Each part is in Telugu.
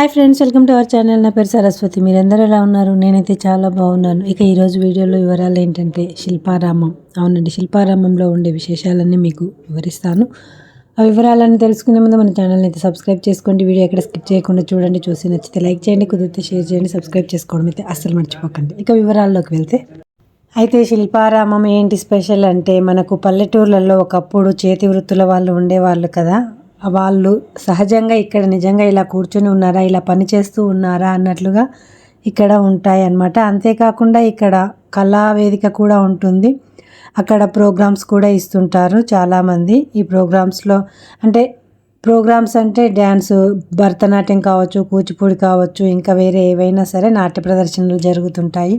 Hi friends welcome to our channel. నా పేరు సరస్వతి. మీరందరూ ఎలా ఉన్నారు? నేనైతే చాలా బాగున్నాను. ఇక ఈరోజు వీడియోలో వివరాలు ఏంటంటే శిల్పారామం. అవునండి శిల్పారామంలో ఉండే విశేషాలన్నీ మీకు వివరిస్తాను. ఆ వివరాలన్నీ తెలుసుకునే ముందు మన ఛానల్ని అయితే సబ్స్క్రైబ్ చేసుకోండి. వీడియో ఎక్కడ స్కిప్ చేయకుండా చూడండి చూసి నచ్చితే లైక్ చేయండి కుదిరితే షేర్ చేయండి సబ్స్క్రైబ్ చేసుకోవడం అయితే అస్సలు మర్చిపోకండి. ఇక వివరాల్లోకి వెళ్తే అయితే శిల్పారామం ఏంటి స్పెషల్ అంటే మనకు పల్లెటూర్లలో ఒకప్పుడు చేతి వృత్తుల వాళ్ళు ఉండేవాళ్ళు కదా. వాళ్ళు సహజంగా ఇక్కడ నిజంగా ఇలా కూర్చొని ఉన్నారా ఇలా పని చేస్తూ ఉన్నారా అన్నట్లుగా ఇక్కడ ఉంటాయి అన్నమాట అంతేకాకుండా ఇక్కడ కళా వేదిక కూడా ఉంటుంది. అక్కడ ప్రోగ్రామ్స్ కూడా ఇస్తుంటారు చాలామంది. ఈ ప్రోగ్రామ్స్లో అంటే ప్రోగ్రామ్స్ అంటే డ్యాన్స్ భరతనాట్యం కావచ్చు కూచిపూడి కావచ్చు ఇంకా వేరే ఏవైనా సరే నాట్య ప్రదర్శనలు జరుగుతుంటాయి.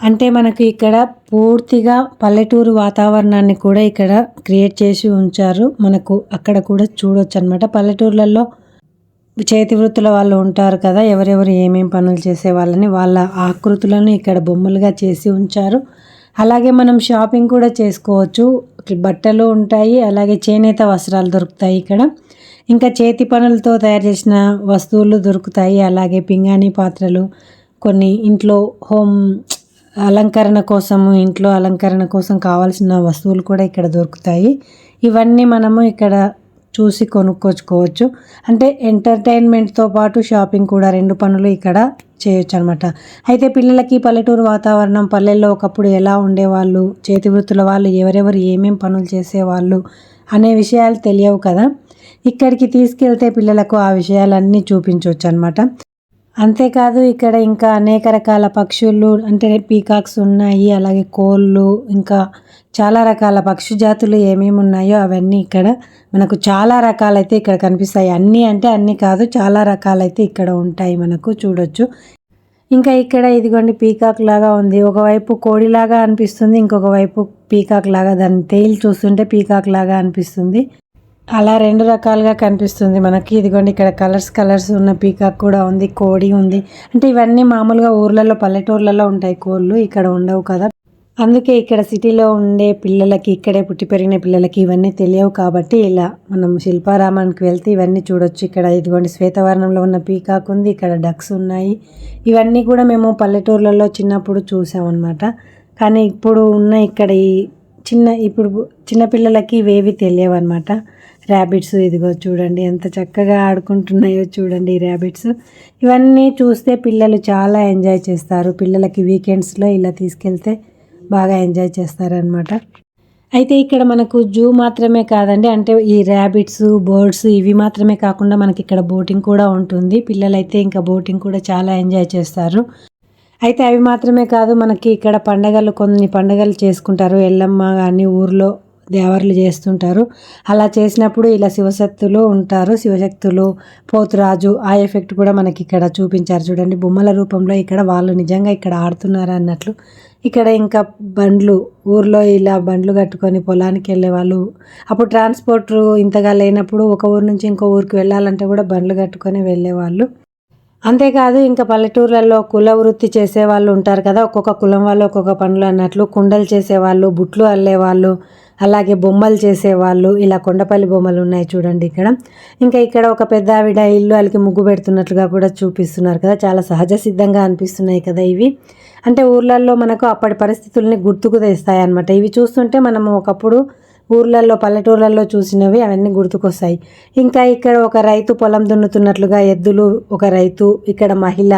అంటే మనకు ఇక్కడ పూర్తిగా పల్లెటూరు వాతావరణాన్ని కూడా ఇక్కడ క్రియేట్ చేసి ఉంచారు. మనకు అక్కడ కూడా చూడొచ్చు అనమాట పల్లెటూర్లలో చేతి వృత్తుల వాళ్ళు ఉంటారు కదా ఎవరెవరు ఏమేం పనులు చేసే వాళ్ళని వాళ్ళ ఆకృతులను ఇక్కడ బొమ్మలుగా చేసి ఉంచారు. అలాగే మనం షాపింగ్ కూడా చేసుకోవచ్చు. బట్టలు ఉంటాయి అలాగే చేనేత వస్త్రాలు దొరుకుతాయి ఇక్కడ. ఇంకా చేతి పనులతో తయారు చేసిన వస్తువులు దొరుకుతాయి. అలాగే పింగాణి పాత్రలు కొన్ని ఇంట్లో హోమ్ అలంకరణ కోసము ఇంట్లో అలంకరణ కోసం కావాల్సిన వస్తువులు కూడా ఇక్కడ దొరుకుతాయి. ఇవన్నీ మనము ఇక్కడ చూసి కొనుక్కొచ్చుకోవచ్చు అంటే ఎంటర్టైన్మెంట్తో పాటు షాపింగ్ కూడా రెండు పనులు ఇక్కడ చేయొచ్చు అనమాట అయితే పిల్లలకి పల్లెటూరు వాతావరణం పల్లెల్లో ఒకప్పుడు ఎలా ఉండేవాళ్ళు చేతి వృత్తుల వాళ్ళు ఎవరెవరు ఏమేం పనులు చేసేవాళ్ళు అనే విషయాలు తెలియవు కదా. ఇక్కడికి తీసుకెళ్తే పిల్లలకు ఆ విషయాలన్నీ చూపించవచ్చు అనమాట అంతేకాదు ఇక్కడ ఇంకా అనేక రకాల పక్షులు అంటే పీకాక్స్ ఉన్నాయి అలాగే కోళ్ళు ఇంకా చాలా రకాల పక్షి జాతులు ఏమేమి ఉన్నాయో అవన్నీ ఇక్కడ మనకు చాలా రకాలైతే ఇక్కడ కనిపిస్తాయి. అన్నీ అంటే అన్నీ కాదు చాలా రకాలైతే ఇక్కడ ఉంటాయి మనకు చూడొచ్చు. ఇంకా ఇక్కడ ఇదిగోండి పీకాక్ లాగా ఉంది. ఒకవైపు కోడిలాగా అనిపిస్తుంది ఇంకొక వైపు పీకాక్ లాగా దాని తేలి చూస్తుంటే పీకాక్ లాగా అనిపిస్తుంది. అలా రెండు రకాలుగా కనిపిస్తుంది మనకి. ఇదిగోండి ఇక్కడ కలర్స్ కలర్స్ ఉన్న పీకాక్ కూడా ఉంది కోడి ఉంది. అంటే ఇవన్నీ మామూలుగా ఊర్లలో పల్లెటూర్లలో ఉంటాయి కోళ్ళు ఇక్కడ ఉండవు కదా. అందుకే ఇక్కడ సిటీలో ఉండే పిల్లలకి ఇక్కడే పుట్టి పెరిగిన పిల్లలకి ఇవన్నీ తెలియవు కాబట్టి ఇలా మనం శిల్పారామానికి వెళ్తే ఇవన్నీ చూడొచ్చు. ఇక్కడ ఇదిగోండి శ్వేతవర్ణంలో ఉన్న పీకాక్ ఉంది ఇక్కడ డక్స్ ఉన్నాయి. ఇవన్నీ కూడా మేము పల్లెటూర్లలో చిన్నప్పుడు చూసామన్నమాట. కానీ ఇప్పుడు ఉన్న ఇక్కడ ఈ చిన్న ఇప్పుడు చిన్నపిల్లలకి ఇవేవి తెలియవు అనమాట ర్యాబిట్స్ ఇదిగో చూడండి ఎంత చక్కగా ఆడుకుంటున్నాయో చూడండి ఈ ర్యాబిట్స్ ఇవన్నీ చూస్తే పిల్లలు చాలా ఎంజాయ్ చేస్తారు. పిల్లలకి వీకెండ్స్లో ఇలా తీసుకెళ్తే బాగా ఎంజాయ్ చేస్తారనమాట అయితే ఇక్కడ మనకు జూ మాత్రమే కాదండి అంటే ఈ ర్యాబిట్స్ బర్డ్స్ ఇవి మాత్రమే కాకుండా మనకి ఇక్కడ బోటింగ్ కూడా ఉంటుంది. పిల్లలైతే ఇంకా బోటింగ్ కూడా చాలా ఎంజాయ్ చేస్తారు. అయితే అవి మాత్రమే కాదు మనకి ఇక్కడ పండగలు కొన్ని పండగలు చేసుకుంటారు. ఎల్లమ్మ కానీ ఊర్లో దేవర్లు చేస్తుంటారు. అలా చేసినప్పుడు ఇలా శివశక్తులు ఉంటారు. శివశక్తులు పోతురాజు ఆ ఎఫెక్ట్ కూడా మనకి ఇక్కడ చూపించారు చూడండి. బొమ్మల రూపంలో ఇక్కడ వాళ్ళు నిజంగా ఇక్కడ ఆడుతున్నారు అన్నట్లు. ఇక్కడ ఇంకా బండ్లు ఊర్లో ఇలా బండ్లు కట్టుకొని పొలానికి వెళ్ళే వాళ్ళు. అప్పుడు ట్రాన్స్పోర్ట్ ఇంతగా లేనప్పుడు ఒక ఊరు నుంచి ఇంకో ఊరికి వెళ్ళాలంటే కూడా బండ్లు కట్టుకొని వెళ్ళేవాళ్ళు అంతేకాదు ఇంకా పల్లెటూర్లలో కుల వృత్తి చేసే వాళ్ళు ఉంటారు కదా. ఒక్కొక్క కులం వాళ్ళు ఒక్కొక్క పనులు అన్నట్లు. కుండలు చేసేవాళ్ళు బుట్లు అల్లేవాళ్ళు అలాగే బొమ్మలు చేసేవాళ్ళు ఇలా కొండపల్లి బొమ్మలు ఉన్నాయి చూడండి ఇక్కడ. ఇంకా ఇక్కడ ఒక పెద్ద ఆవిడ ఇల్లు వాళ్ళకి ముగ్గు పెడుతున్నట్లుగా కూడా చూపిస్తున్నారు కదా. చాలా సహజ సిద్ధంగా అనిపిస్తున్నాయి కదా ఇవి. అంటే ఊర్లలో మనకు అప్పటి పరిస్థితుల్ని గుర్తుకు తెస్తాయి అనమాట ఇవి చూస్తుంటే మనం ఒకప్పుడు ఊర్లలో పల్లెటూర్లలో చూసినవి అవన్నీ గుర్తుకొస్తాయి. ఇంకా ఇక్కడ ఒక రైతు పొలం దున్నుతున్నట్లుగా ఎద్దులు ఒక రైతు ఇక్కడ మహిళ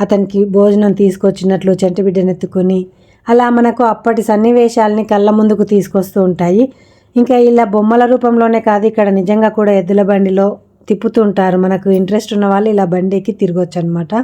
అతనికి భోజనం తీసుకొచ్చినట్లు చెంటబిడ్డనెత్తుకొని అలా మనకు అప్పటి సన్నివేశాలని కళ్ళ ముందుకు తీసుకొస్తూ ఉంటాయి. ఇంకా ఇలా బొమ్మల రూపంలోనే కాదు ఇక్కడ నిజంగా కూడా ఎద్దుల బండిలో తిప్పుతుంటారు మనకు ఇంట్రెస్ట్ ఉన్న వాళ్ళు ఇలా బండికి తిరగొచ్చు అనమాట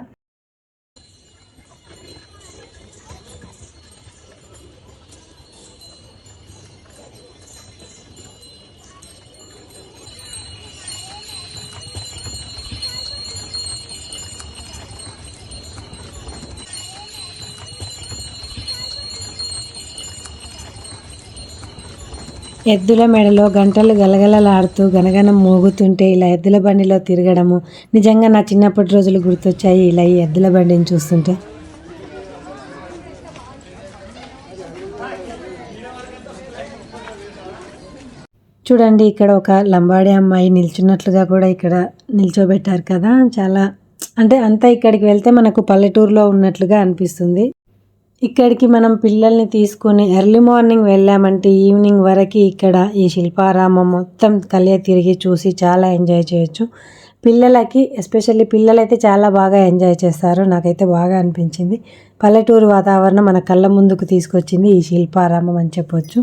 ఎద్దుల మెడలో గంటలు గలగలలాడుతూ గనగన మోగుతుంటే ఇలా ఎద్దుల బండిలో తిరగడము నిజంగా నా చిన్నప్పటి రోజులు గుర్తొచ్చాయి ఇలా ఈ ఎద్దుల బండిని చూస్తుంటే. చూడండి ఇక్కడ ఒక లంబాడి అమ్మాయి నిల్చున్నట్లుగా కూడా ఇక్కడ నిల్చోబెట్టారు కదా. చాలా అంటే అంతా ఇక్కడికి వెళ్తే మనకు పల్లెటూరులో ఉన్నట్లుగా అనిపిస్తుంది. ఇక్కడికి మనం పిల్లల్ని తీసుకొని ఎర్లీ మార్నింగ్ వెళ్ళామంటే ఈవినింగ్ వరకు ఇక్కడ ఈ శిల్పారామం మొత్తం కలియ తిరిగి చూసి చాలా ఎంజాయ్ చేయొచ్చు. పిల్లలకి ఎస్పెషల్లీ పిల్లలైతే చాలా బాగా ఎంజాయ్ చేస్తారు. నాకైతే బాగా అనిపించింది. పల్లెటూరు వాతావరణం మన కళ్ళ ముందుకు తీసుకొచ్చింది ఈ శిల్పారామం అని చెప్పొచ్చు.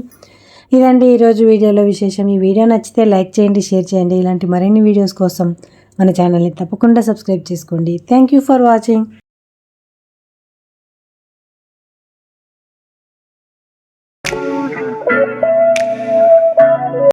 ఇదండి ఈరోజు వీడియోలో విశేషం. ఈ వీడియో నచ్చితే లైక్ చేయండి షేర్ చేయండి. ఇలాంటి మరిన్ని వీడియోస్ కోసం మన ఛానల్ని తప్పకుండా సబ్స్క్రైబ్ చేసుకోండి. Thank you for watching